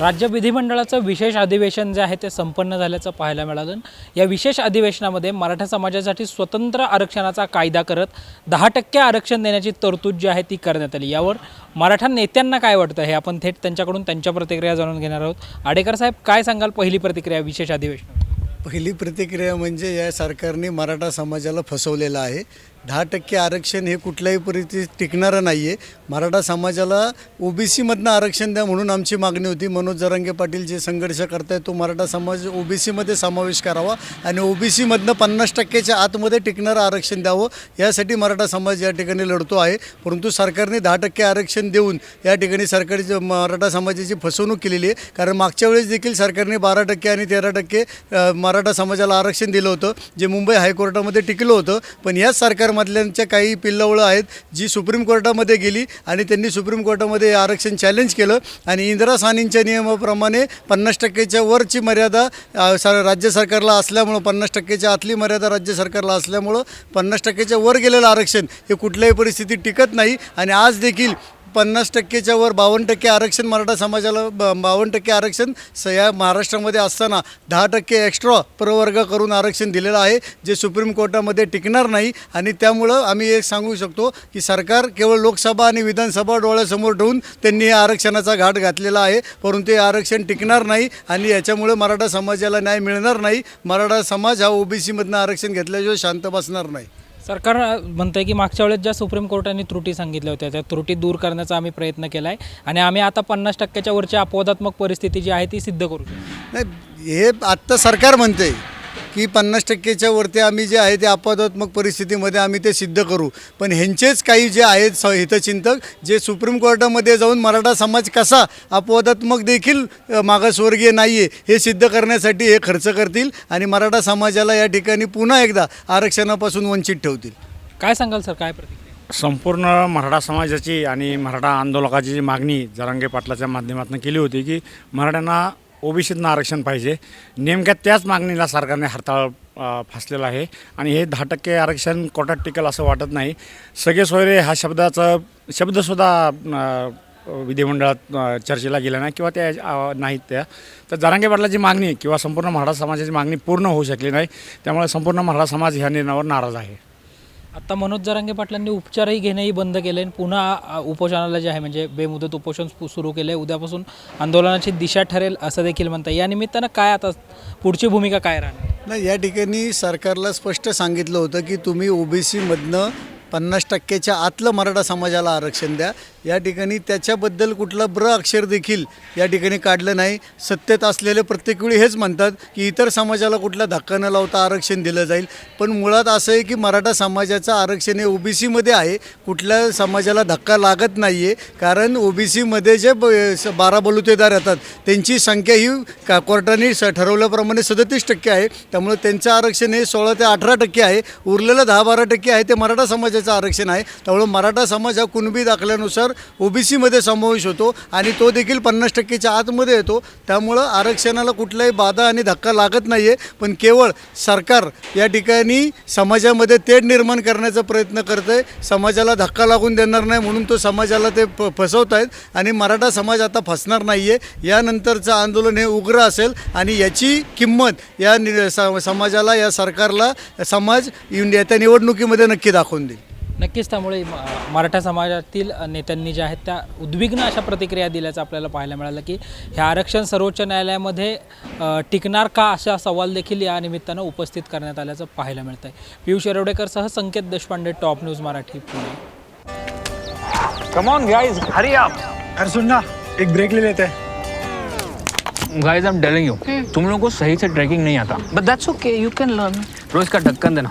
राज्य विधिमंडळाचं विशेष अधिवेशन जे आहे ते संपन्न झाल्याचं पाहायला मिळालं. या विशेष अधिवेशनामध्ये मराठा समाजासाठी स्वतंत्र आरक्षणाचा कायदा करत दहा टक्के आरक्षण देण्याची तरतूद जी आहे ती करण्यात आली. यावर मराठा नेत्यांना काय वाटतं हे आपण थेट त्यांच्याकडून त्यांच्या प्रतिक्रिया जाणून घेणार आहोत. आडेकर साहेब काय सांगाल पहिली प्रतिक्रिया विशेष अधिवेशन पहिली प्रतिक्रिया म्हणजे या सरकारने मराठा समाजाला फसवलेलं आहे. दहा टक्के आरक्षण हे कुठल्याही परिस्थितीत टिकणारं नाही आहे मराठा समाजाला ओबीसीमधनं आरक्षण द्या म्हणून आमची मागणी होती. मनोज जरांगे पाटील जे संघर्ष करतायत तो मराठा समाज ओबीसीमध्ये समावेश करावा आणि ओबीसीमधनं पन्नास टक्क्याच्या आतमध्ये टिकणारं आरक्षण द्यावं यासाठी मराठा समाज या ठिकाणी लढतो आहे. परंतु सरकारने दहा टक्के आरक्षण देऊन या ठिकाणी सरकारची मराठा समाजाची फसवणूक केलेली आहे. कारण मागच्या वेळेस देखील सरकारने बारा टक्के आणि तेरा टक्के मराठा समाजाला आरक्षण दिलं होतं जे मुंबई हायकोर्टामध्ये टिकलं होतं. पण याच सरकारमधल्यांच्या काही पिल्लवळं आहेत जी सुप्रीम कोर्टामध्ये गेली आणि त्यांनी सुप्रीम कोर्टामध्ये हे आरक्षण चॅलेंज केलं आणि इंदिरा सानींच्या नियमाप्रमाणे पन्नास टक्क्याच्या वरची मर्यादा राज्य सरकारला असल्यामुळं पन्नास टक्क्याच्या आतली मर्यादा राज्य सरकारला असल्यामुळं पन्नास टक्क्याच्या वर गेलेलं आरक्षण हे कुठल्याही परिस्थितीत टिकत नाही. आणि आज देखील पन्नास टक्केच्या वर बावन्न टक्के आरक्षण मराठा समाजाला ब बावन्न टक्के आरक्षण स या महाराष्ट्रामध्ये असताना दहा टक्के एक्स्ट्रा प्रवर्ग करून आरक्षण दिलेलं आहे जे सुप्रीम कोर्टामध्ये टिकणार नाही. आणि त्यामुळं आम्ही एक सांगू शकतो की सरकार केवळ लोकसभा आणि विधानसभा डोळ्यासमोर ठेवून त्यांनी या आरक्षणाचा घाट घातलेला आहे. परंतु हे आरक्षण टिकणार नाही आणि याच्यामुळे मराठा समाजाला न्याय मिळणार नाही. मराठा समाज हा ओबीसीमधनं आरक्षण घेतल्याशिवाय शांत बसणार नाही. सरकार म्हणतंय की मागच्या वेळेस ज्या सुप्रीम कोर्टाने त्रुटी सांगितल्या होत्या त्या त्रुटी दूर करण्याचा आम्ही प्रयत्न केला आहे आणि आम्ही आता पन्नास टक्क्याच्या वरची अपवादात्मक परिस्थिती जी आहे ती सिद्ध करू नाही हे आत्ता सरकार म्हणते की पन्नास टक्केच्या वरती आम्ही जे आहे ते अपवादात्मक परिस्थितीमध्ये आम्ही ते सिद्ध करू. पण ह्यांचेच काही जे आहेत स हितचिंतक जे सुप्रीम कोर्टामध्ये जाऊन मराठा समाज कसा अपवादात्मक देखील मागासवर्गीय नाही आहे हे सिद्ध करण्यासाठी हे खर्च करतील आणि मराठा समाजाला या ठिकाणी पुन्हा एकदा आरक्षणापासून वंचित ठेवतील. काय सांगाल सर? काय प्रतिक्रिया? संपूर्ण मराठा समाजाची आणि मराठा आंदोलकाची जी मागणी जरांगे पाटलाच्या माध्यमातून केली होती की मराठ्यांना ओबीसीतनं आरक्षण पाहिजे. नेमक्या त्याच मागणीला सरकारने हरताळ फासलेला आहे. आणि हे दहा टक्के आरक्षण कोटात टिकेल असं वाटत नाही. सगळे सोयरे हा शब्दाचा शब्दसुद्धा विधिमंडळात चर्चेला गेला नाही किंवा त्या नाहीत त्या. तर जरांगे पाटलाची मागणी किंवा संपूर्ण मराठा समाजाची मागणी पूर्ण होऊ शकली नाही. त्यामुळे संपूर्ण मराठा समाज ह्या निर्णयावर नाराज आहे. आता मनोज जरांगे पाटलांनी उपचारही घेणंही बंद केले आणि पुन्हा उपोषणाला जे आहे म्हणजे बेमुदत उपोषण सु- सुरू केलं आहे उद्यापासून आंदोलनाची दिशा ठरेल असं देखील म्हणता या निमित्तानं काय आता पुढची भूमिका काय राहणार? नाही या ठिकाणी सरकारला स्पष्ट सांगितलं होतं की तुम्ही ओबीसीमधनं पन्नास टक्क्याच्या आतलं मराठा समाजाला आरक्षण द्या. या ठिकाणी त्याच्याबद्दल कुठला ब्र अक्षर देखील या ठिकाणी काढलं नाही. सत्तेत असलेले प्रत्येक वेळी हेच म्हणतात की इतर समाजाला कुठला धक्का न लावता आरक्षण दिलं जाईल. पण मुळात असं आहे की मराठा समाजाचं आरक्षण हे ओबीसीमध्ये आहे. कुठल्या समाजाला धक्का लागत नाही आहे कारण ओबीसीमध्ये जे ब स- बारा बलुतेदार येतात त्यांची संख्या ही का कोर्टाने स ठरवल्याप्रमाणे सदतीस टक्के आहे. त्यामुळे त्यांचं आरक्षण हे सोळा ते अठरा टक्के आहे. उरलेलं दहा बारा टक्के आहे ते मराठा समाजाचं आरक्षण आहे. त्यामुळे मराठा समाज हा कुणबी दाखल्यानुसार ओबीसीमध्ये समावेश होतो आणि तो देखील पन्नास टक्केच्या आतमध्ये येतो. त्यामुळं आरक्षणाला कुठलाही बाधा आणि धक्का लागत नाही आहे पण केवळ सरकार या ठिकाणी समाजामध्ये तेढ निर्माण करण्याचा प्रयत्न करत आहे समाजाला धक्का लागून देणार नाही म्हणून तो समाजाला ते फ फसवत आहेत आणि मराठा समाज आता फसणार नाही आहे यानंतरचं आंदोलन हे उग्र असेल आणि याची किंमत या नि स- समाजाला या सरकारला समाज येऊन येत्या निवडणुकीमध्ये नक्की दाखवून देईल. नक्कीच त्यामुळे मराठा समाजातील नेत्यांनी ज्या आहेत त्या उद्विग्न अशा प्रतिक्रिया दिल्याचं आपल्याला पाहायला मिळालं की हे आरक्षण सर्वोच्च न्यायालयामध्ये टिकणार का असा सवाल देखील या निमित्तानं उपस्थित करण्यात आल्याचं पाहायला मिळतं आहे Piyush येरवडेकरसह Sanket Deshpande top news Marathi Pune. Come on guys hurry up अरे सुन ना एक ब्रेक ले लेते. हैं guys I am telling you तुम लोगों को सही से ट्रैकिंग नहीं आता. But that's okay, you can learn. रोज का ढक्कन देना.